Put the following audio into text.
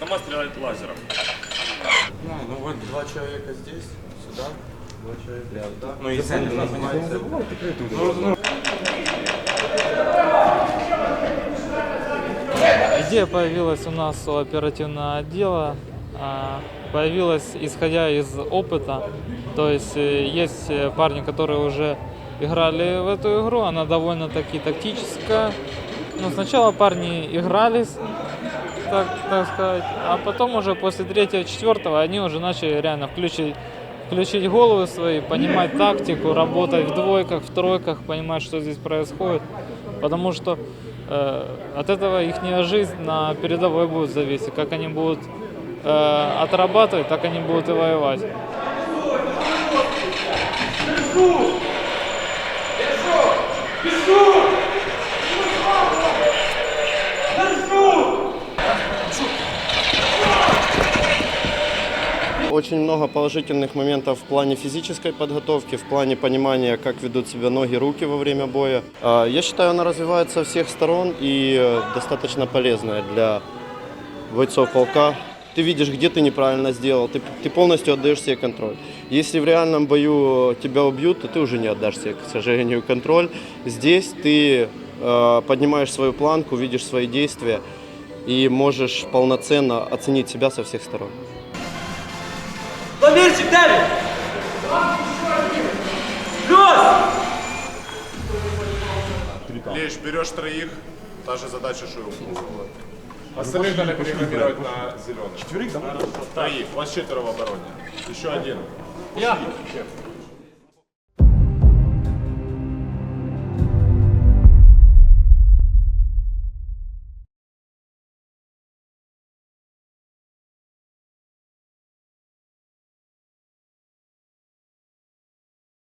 автомат стреляет лазером. Ну, ну вот два человека здесь, сюда, два человека сюда. Ну, если они нас занимаются- Идея появилась у нас у оперативного отдела, а, появилась исходя из опыта. То есть э, есть э, парни, которые уже играли в эту игру, она довольно-таки тактическая. Но сначала парни игрались, так, так сказать, а потом уже после третьего, четвертого они уже начали реально включить, включить головы свои, понимать тактику, работать в двойках, в тройках, понимать, что здесь происходит. Потому что э, от этого их жизнь на передовой будет зависеть. Как они будут э, отрабатывать, так они будут и воевать. Очень много положительных моментов в плане физической подготовки, в плане понимания, как ведут себя ноги, руки во время боя. А, Я считаю, она развивается со всех сторон и э, достаточно полезная для бойцов полка. Ты видишь, где ты неправильно сделал, ты, ты полностью отдаешь себе контроль. Если в реальном бою тебя убьют, то ты уже не отдашь себе, к сожалению, контроль. Здесь ты э, поднимаешь свою планку, видишь свои действия и можешь полноценно оценить себя со всех сторон. Ламирчик, дави! Плюс! Лишь берешь троих, та же задача, что и у Флуга. Остальных надо перепрограммировать на зеленый. Четверых, да? Троих. У вас четверо в обороне. Еще один. Я.